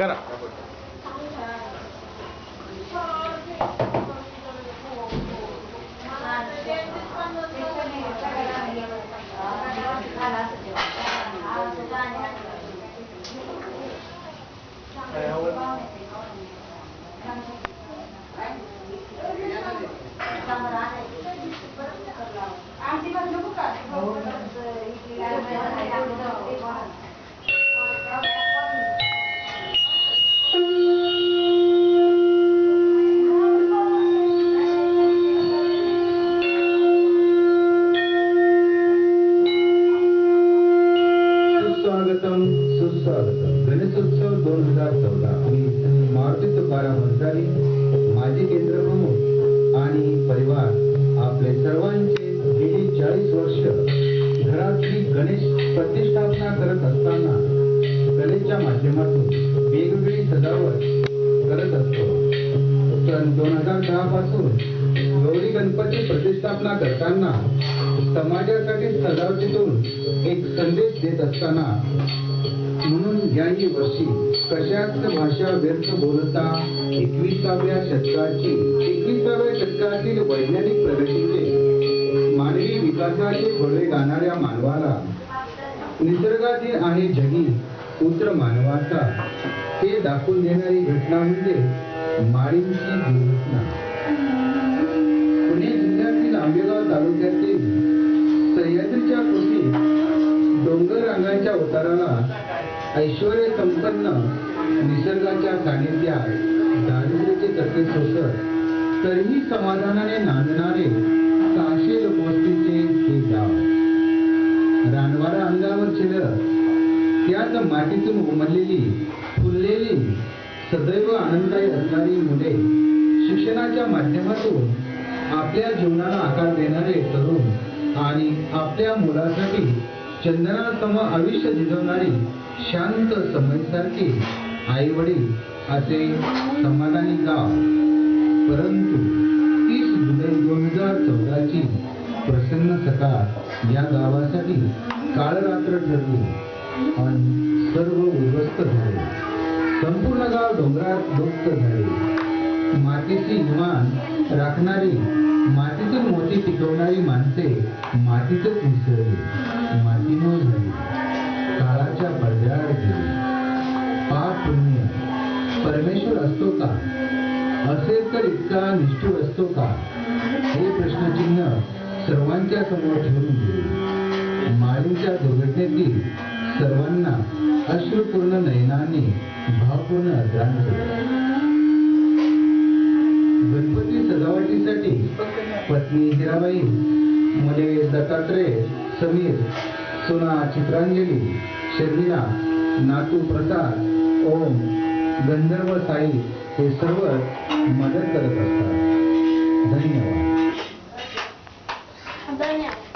干了。गणेशोत्सव दोन हजार चौदा. मी मारुती तुकाराम हंसारी माजी केंद्र प्रमुख आणि परिवार आपले सर्वांचे गेली चाळीस वर्ष घरातली गणेश प्रतिष्ठापना करत असताना कलेच्या माध्यमातून वेगवेगळी सजावट करत असतो. सन दोन हजार दहा पासून गौरी गणपती प्रतिष्ठापना करताना समाजासाठी सजावटीतून एक संदेश देत असताना म्हणून याही वर्षी कशाच भाषा व्यर्थ बोलता एकविसाव्या शतकाची एकविसाव्या शतकातील वैज्ञानिक प्रगतीचे मानवी विकासाचे बळे गाणाऱ्या मानवाला. निसर्गातील आहे जगी पुत्र मानवाचा. हे दाखवून देणारी घटना म्हणजे माळींची दुर्घटना. पुणे जिल्ह्यातील आंबेगाव तालुक्यातील अवताराला ऐश्वर संपन्न निसर्गाच्या सानिध्यात दारिद्र्याचे तत्वे सोसत तरीही समाधानाने नांदणारे सहाशे लोकवस्तीचे हे गाव. रानवारा अंगावर चिरत त्यात मातीतून उमरलेली फुललेली सदैव आनंददायी असणारी मुले शिक्षणाच्या माध्यमातून आपल्या जीवनाला आकार देणारे तरुण आणि आपल्या मुलासाठी चंदनासम आयुष्य झिजवणारी शांत समयसारखी आई वडील असे समाधानी गाव. परंतु तीस जुलै दोन हजार चौदाची प्रसन्न सकाळ या गावासाठी काळ रात्र ठरली. आणि सर्व उद्ध्वस्त झाले. संपूर्ण गाव डोंगरात दोस्त झाले. मातीची इमान राखणारी मातीतून मोती टिकवणारी माणसे मातीतच मिसळली. परमेश्वर असतो का? असेल तर इतका निष्ठूर असतो का? हे प्रश्नचिन्ह सर्वांच्या समोर ठेवून गेले माळींच्या दुर्घटनेतील सर्वांना अश्रुपूर्ण नयनाने भावपूर्ण अर्धान केले गणपती सजावटीसाठी पत्नी हिराबाई मुले दत्तात्रय समीर सुना चित्रांजली शर्मिला नातू प्रसाद ओम गंधर्व साई हे सर्व मदत करत असतात. धन्यवाद. धन्यवाद.